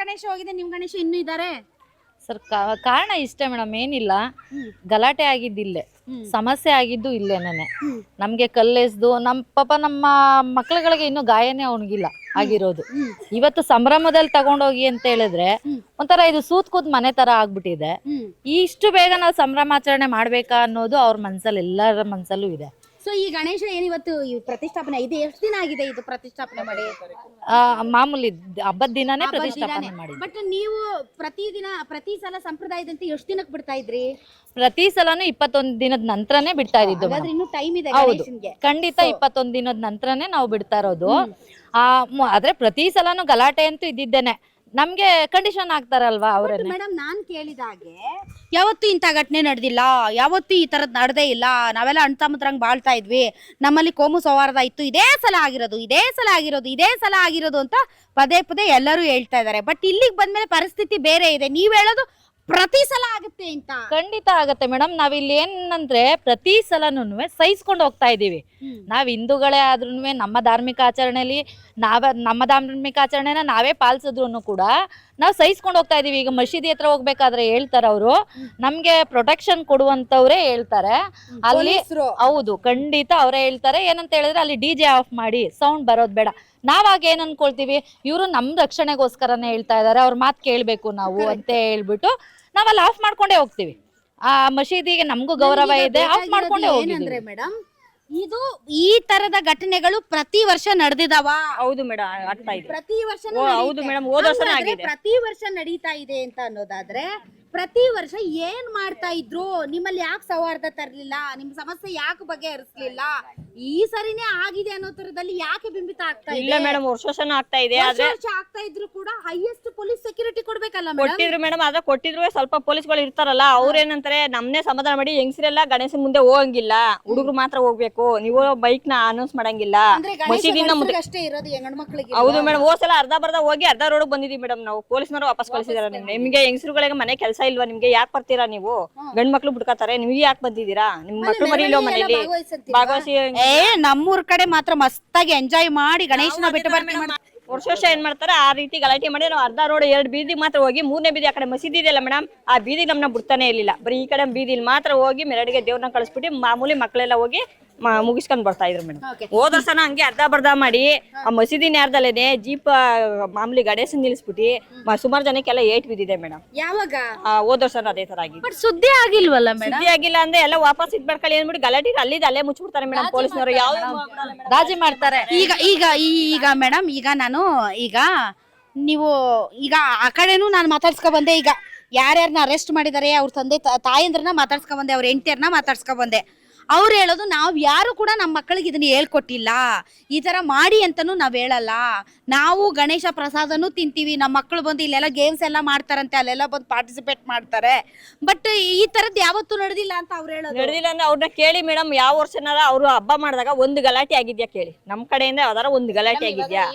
ಗಣೇಶ ಹೋಗಿದೆ ನಿಮ್ ಗಣೇಶ ಇನ್ನೂ ಇದ್ದಾರೆ ಸರ್ ಕಾರಣ ಇಷ್ಟೇ ಮೇಡಮ್ ಏನಿಲ್ಲ. ಗಲಾಟೆ ಆಗಿದ್ದಿಲ್ಲೇ. ಸಮಸ್ಯೆ ಆಗಿದ್ದು ಇಲ್ಲೇನೆ ನಮ್ಗೆ ಕಲ್ಲೆಸ್ದು ನಮ್ ಪಾಪ ನಮ್ಮ ಮಕ್ಳುಗಳಿಗೆ ಇನ್ನು ಗಾಯನೇ ಅವನಿಗಿಲ್ಲ ಆಗಿರೋದು. ಇವತ್ತು ಸಂಭ್ರಮದಲ್ಲಿ ತಗೊಂಡೋಗಿ ಅಂತ ಹೇಳಿದ್ರೆ ಒಂಥರ ಇದು ಸೂತ್ ಕೂತ್ ಮನೆ ತರ ಆಗ್ಬಿಟ್ಟಿದೆ. ಇಷ್ಟು ಬೇಗ ನಾವು ಸಂಭ್ರಮಾಚರಣೆ ಮಾಡ್ಬೇಕಾ ಅನ್ನೋದು ಅವ್ರ ಮನ್ಸಲ್ಲಿ ಎಲ್ಲರ ಮನ್ಸಲ್ಲೂ ಇದೆ. ಸೊ ಈ ಗಣೇಶ ಏನಿವತ್ತು ಈ ಪ್ರತಿಷ್ಠಾಪನೆ ಇದು ಎಷ್ಟು ದಿನ ಆಗಿದೆ ಇದು ಪ್ರತಿಷ್ಠಾಪನೆ ಮಾಡಿ? ಆ, ಮಾಮೂಲಿ ದ್- ಹಬ್ಬದ ದಿನಾನೇ ಪ್ರತಿಷ್ಠಾಪನೆ ಮಾಡಿ ಬಟ್ ನೀವು ಪ್ರತಿದಿನ ಪ್ರತಿ ಸಲ ಸಂಪ್ರದಾಯದಂತೆ ಎಷ್ಟು ದಿನಕ್ಕೆ ಬಿಡ್ತಾ ಇದ್ರಿ? ಪ್ರತಿ ಸಲನು ಇಪ್ಪತ್ತೊಂದು ದಿನದ ನಂತರನೇ ಬಿಡ್ತಾ ಇದ್ದಿದ್ದು ಹಾಗಾದ್ರೆ madam. ಇನ್ನೂ ಟೈಮ್ ಇದೆ ಹೌದು. ಗಣೇಶನ್ಗೆ. ಖಂಡಿತ ಇಪ್ಪತ್ತೊಂದ್ ದಿನದ ನಂತರನೇ ನಾವು ಬಿಡ್ತಾ ಇರೋದು. ಆ ಮ- ಆದ್ರೆ ಪ್ರತಿ ಸಲನು ಗಲಾಟೆ ಅಂತೂ ಇದ್ದಿದ್ದೇನೆ. ನಮ್ಗೆ ಕಂಡೀಷನ್ ಆಗ್ತಾರಲ್ವಾ ಅವ್ರ ಮೇಡಮ್ ನಾನ್ ಕೇಳಿದಾಗೆ ಯಾವತ್ತೂ ಇಂಥ ಘಟನೆ ನಡೆದಿಲ್ಲ. ಯಾವತ್ತೂ ಈ ತರದ್ ನಡೆದೇ ಇಲ್ಲ. ನಾವೆಲ್ಲ ಅಣ್ಣ ತಮ್ಮದ್ರಂಗ್ ಬಾಳ್ತಾ ಇದ್ವಿ. ನಮ್ಮಲ್ಲಿ ಕೋಮು ಸೌಹಾರ್ದ ಇತ್ತು. ಇದೇ ಸಲ ಆಗಿರೋದು ಇದೇ ಸಲ ಆಗಿರೋದು ಇದೇ ಸಲ ಆಗಿರೋದು ಅಂತ ಪದೇ ಪದೇ ಎಲ್ಲರೂ ಹೇಳ್ತಾ ಇದ್ದಾರೆ. ಬಟ್ ಇಲ್ಲಿಗೆ ಬಂದ್ಮೇಲೆ ಪರಿಸ್ಥಿತಿ ಬೇರೆ ಇದೆ. ನೀವ್ ಹೇಳೋದು ಪ್ರತಿ ಸಲ ಆಗುತ್ತೆ ಅಂತ. ಖಂಡಿತ ಆಗತ್ತೆ ಮೇಡಮ್. ನಾವಿಲ್ಲಿ ಏನಂದ್ರೆ ಪ್ರತಿ ಸಲನು ಸಹಿಸ್ಕೊಂಡು ಹೋಗ್ತಾ ಇದೀವಿ ನಾವ್ ಹಿಂದೂಗಳೇ ಆದ್ರೂ ನಮ್ಮ ಧಾರ್ಮಿಕ ಆಚರಣೆಯಲ್ಲಿ ನಾವ ನಮ್ಮ ಧಾರ್ಮಿಕ ಆಚರಣೆನ ನಾವೇ ಪಾಲಿಸಿದ್ರು ಕೂಡ ನಾವು ಸಹಿಸ್ಕೊಂಡು ಹೋಗ್ತಾ ಇದೀವಿ. ಈಗ ಮಸೀದಿ ಹತ್ರ ಹೋಗ್ಬೇಕಾದ್ರೆ ಹೇಳ್ತಾರೆ ಅವರು. ನಮ್ಗೆ ಪ್ರೊಟೆಕ್ಷನ್ ಕೊಡುವಂತವ್ರೆ ಹೇಳ್ತಾರೆ. ಅಲ್ಲಿ ಹೌದು ಖಂಡಿತ ಅವರೇ ಹೇಳ್ತಾರೆ. ಏನಂತ ಹೇಳಿದ್ರೆ ಅಲ್ಲಿ ಡಿ ಜೆ ಆಫ್ ಮಾಡಿ ಸೌಂಡ್ ಬರೋದ್ ಬೇಡ. ನಾವಾಗ ಏನ್ ಅನ್ಕೊಳ್ತೀವಿ? ಇವರು ನಮ್ ರಕ್ಷಣೆಗೋಸ್ಕರನೇ ಹೇಳ್ತಾ ಇದಾರೆ. ಅವ್ರ ಮಾತ್ ಕೇಳ್ಬೇಕು ನಾವು ಅಂತ ಹೇಳ್ಬಿಟ್ಟು ನಾವಲ್ಲಿ ಆಫ್ ಮಾಡ್ಕೊಂಡೇ ಹೋಗ್ತೀವಿ. ಆ ಮಸೀದಿಗೆ ನಮಗೂ ಗೌರವ ಇದೆ. ಆಫ್ ಮಾಡ್ಕೊಂಡೇ ಹೋಗಿದ್ದೀವಿ. ಮೇಡಮ್ ಇದು ಈ ತರದ ಘಟನೆಗಳು ಪ್ರತಿ ವರ್ಷ ನಡೆದಿದಾವ. ಹೌದು ಮೇಡಮ್ ಆಗ್ತಾ ಇದೆ. ಪ್ರತಿ ವರ್ಷ ಹೌದು ಮೇಡಮ್ ಹೋದ ಆಗಿದೆ. ಪ್ರತಿ ವರ್ಷ ನಡೀತಾ ಇದೆ ಅಂತ ಅನ್ನೋದಾದ್ರೆ ಪ್ರತಿ ವರ್ಷ ಏನ್ ಮಾಡ್ತಾ ಇದ್ರು ನಿಮ್ಮಲ್ಲಿ ಯಾಕೆ ಸೌಹಾರ್ದ ತರ್ಲಿಲ್ಲ? ನಿಮ್ ಸಮಸ್ಯೆ ಯಾಕೆ ಬಗೆಹರಿಸ್ಲಿಲ್ಲ? ಈ ಸರಿನೇ ಆಗಿದೆ ಅನ್ನೋ ತರದಲ್ಲಿ ಯಾಕೆ ಬಿಂಬಿತ ಆಗ್ತಾ ಇಲ್ಲ ಇದೆ ಮೇಡಮ್ ವರ್ಷ ವರ್ಷನೂ ಆಗ್ತಾ ಇದೆ ವರ್ಷ ಆದ್ರೆ ವರ್ಷ ಆಗ್ತಾ ಇದ್ರು ಕೂಡ ಹೈಯೆಸ್ಟ್ ಪೊಲೀಸ್ ಸೆಕ್ಯೂರಿಟಿ ಕೊಡ್ಬೇಕಲ್ಲ ಮೇಡಮ್? ಕೊಟ್ಟಿದ್ರು ಮೇಡಮ್ ಆದ್ರೆ ಕೊಟ್ಟಿದ್ರು ಸ್ವಲ್ಪ ಪೊಲೀಸ್ಗಳು ಇರ್ತಾರಲ್ಲ ಅವ್ರೇನಂತಾರೆ ನಮ್ನೇ ಸಮಾಧಾನ ಮಾಡಿ ಹೆಂಗಸರೆಲ್ಲ ಗಣೇಶನ್ ಮುಂದೆ ಹೋಗಂಗಿಲ್ಲ ಹುಡುಗರು ಮಾತ್ರ ಹೋಗ್ಬೇಕು ನೀವು ಬೈಕ್ನ ಅನೌನ್ಸ್ ಮಾಡಂಗಿಲ್ಲ. ಅಂದ್ರೆ ಮುಂದೆ ಅಷ್ಟೇ ಇರೋದು ಹೆಣ್ಮಕ್ಳಿಗೆ ಹೌದು ಮೇಡಮ್ ಹೋದ್ ಸಲ ಅರ್ಧ ಬರ್ಧ ಹೋಗಿ ಅರ್ಧ ರೋಡ್ ಬಂದಿದೀವಿ ಮೇಡಮ್ ನಾವು ಪೊಲೀಸ್ನವರು ವಾಪಸ್ ಕಳಿಸಿದಾರೆ ನಿಮ್ಗೆ ಹೆಂಗಸರುಗಳಿಗೆ ಮನೆ ಕೆಲಸ ಇಲ್ವಾ? ನಿಮ್ಗೆ ಯಾಕೆ ಬರ್ತೀರಾ ನೀವು? ಗಂಡ್ ಮಕ್ಳು ಬಿಡ್ಕೋತಾರೆ ನಿಮ್ಗೆ ಯಾಕೆ ಬಂದಿದ್ದೀರಾ? ನಿಮ್ ಮಕ್ಳು ಮರಿಲೋ ಮನೇಲಿ ಭಾಗವಹಿಸಿ ಏ ನಮ್ಮೂರ್ ಕಡೆ ಮಾತ್ರ ಮಸ್ತಾಗಿ ಎಂಜಾಯ್ ಮಾಡಿ ಗಣೇಶನ ಬಿಟ್ಟು ಬರ್ತೀವಿ. ವರ್ಷ ವರ್ಷ ಏನ್ ಮಾಡ್ತಾರೆ? ಆ ರೀತಿ ಗಲಾಟೆ ಮಾಡಿ ನಾವು ಅರ್ಧ ರೋಡ್ ಎರಡು ಬೀದಿ ಮಾತ್ರ ಹೋಗಿ ಮೂರನೇ ಬೀದಿ ಆ ಕಡೆ ಮಸೀದಿ ಇದೆಯಲ್ಲ ಮೇಡಮ್ ಆ ಬೀದಿ ನಮ್ಮನ್ನ ಬಿಡ್ತಾನೆ ಇರ್ಲಿಲ್ಲ. ಬರೀ ಈ ಕಡೆ ಬೀದಿಲಿ ಮಾತ್ರ ಹೋಗಿ ಮೆರಡಿಗೆ ದೇವ್ರನ್ನ ಕಳಿಸ್ಬಿಟ್ಟು ಮಾಮೂಲಿ ಮಕ್ಕಳೆಲ್ಲ ಹೋಗಿ ಮುಗಿಸ್ಕೊಂಡ್ ಬರ್ತಾ ಇದ್ರು ಮೇಡಮ್. ಹೋದ ವರ್ಷನ ಹಂಗೆ ಅರ್ಧ ಬರ್ಧ ಮಾಡಿ ಆ ಮಸೀದಿ ನೇರ್ದಲ್ಲೇನೆ ಜೀಪ್ ಮಾಮೂಲಿ ಗಡೇಸ್ ನಿಲ್ಲಿಸ್ಬಿಟ್ಟು ಸುಮಾರು ಜನಕ್ಕೆಲ್ಲ ಏಟ್ ಬಿದ್ದಿದೆ ಮೇಡಮ್. ಯಾವಾಗ? ಹೋದ ವರ್ಷನ ಅದೇ ತರ ಆಗಿದೆ ಬಟ್ ಸುದ್ದಿ ಆಗಿಲ್ವಲ್ಲ ಸುದ್ದಿ ಆಗಿಲ್ಲ ಅಂದ್ರೆ ಎಲ್ಲ ವಾಪಸ್ ಇದ್ ಮಾಡ್ಕೊಳ್ಳಿ ಅಂದ್ಬಿಟ್ಟು ಗಲಾಟೆ ಅಲ್ಲಿದ ಅಲ್ಲೇ ಮುಚ್ಚಿಬಿಡ್ತಾರೆ ಮೇಡಮ್ ಪೊಲೀಸ್ನವರು. ಯಾವ ರಾಜಿ ಮಾಡ್ತಾರೆ. ಈಗ ಈಗ ಈಗ ಮೇಡಮ್ ಈಗ ನಾನು ಈಗ ನೀವು ಈಗ ಆ ಕಡೆನೂ ನಾನು ಮಾತಾಡ್ಸ್ಕೊ ಬಂದೆ. ಈಗ ಯಾರ್ಯಾರನ್ನ ಅರೆಸ್ಟ್ ಮಾಡಿದ್ದಾರೆ ಅವ್ರ ತಂದೆ ತಾಯಂದ್ರನ್ನ ಮಾತಾಡ್ಸ್ಕೊ ಬಂದೆ ಅವ್ರ ಹೆಂಡತಿಯರ್ನ ಮಾತಾಡ್ಸ್ಕೊ ಬಂದೆ. ಅವ್ರು ಹೇಳೋದು ನಾವು ಯಾರು ಕೂಡ ನಮ್ಮ ಮಕ್ಕಳಿಗೆ ಇದನ್ನ ಹೇಳ್ಕೊಟ್ಟಿಲ್ಲ. ಈ ತರ ಮಾಡಿ ಅಂತನೂ ನಾವ್ ಹೇಳಲ್ಲ. ನಾವು ಗಣೇಶ ಪ್ರಸಾದನೂ ತಿಂತೀವಿ. ನಮ್ಮ ಮಕ್ಕಳು ಬಂದು ಇಲ್ಲೆಲ್ಲ ಗೇಮ್ಸ್ ಎಲ್ಲ ಮಾಡ್ತಾರಂತೆ ಅಲ್ಲೆಲ್ಲ ಬಂದು ಪಾರ್ಟಿಸಿಪೇಟ್ ಮಾಡ್ತಾರೆ. ಬಟ್ ಈ ತರದ್ ಯಾವತ್ತೂ ನಡೆದಿಲ್ಲ ಅಂತ ಅವ್ರು ಹೇಳೋದು. ನಡೆದಿಲ್ಲ ಅಂದ್ರೆ ಅವ್ರನ್ನ ಕೇಳಿ ಮೇಡಮ್ ಯಾವ ವರ್ಷನಾರ ಅವ್ರು ಹಬ್ಬ ಮಾಡಿದಾಗ ಒಂದು ಗಲಾಟೆ ಆಗಿದ್ಯಾ ಕೇಳಿ. ನಮ್ ಕಡೆಯಿಂದ ಯಾವ್ದಾರ ಒಂದು ಗಲಾಟೆ ಆಗಿದ್ಯಾ?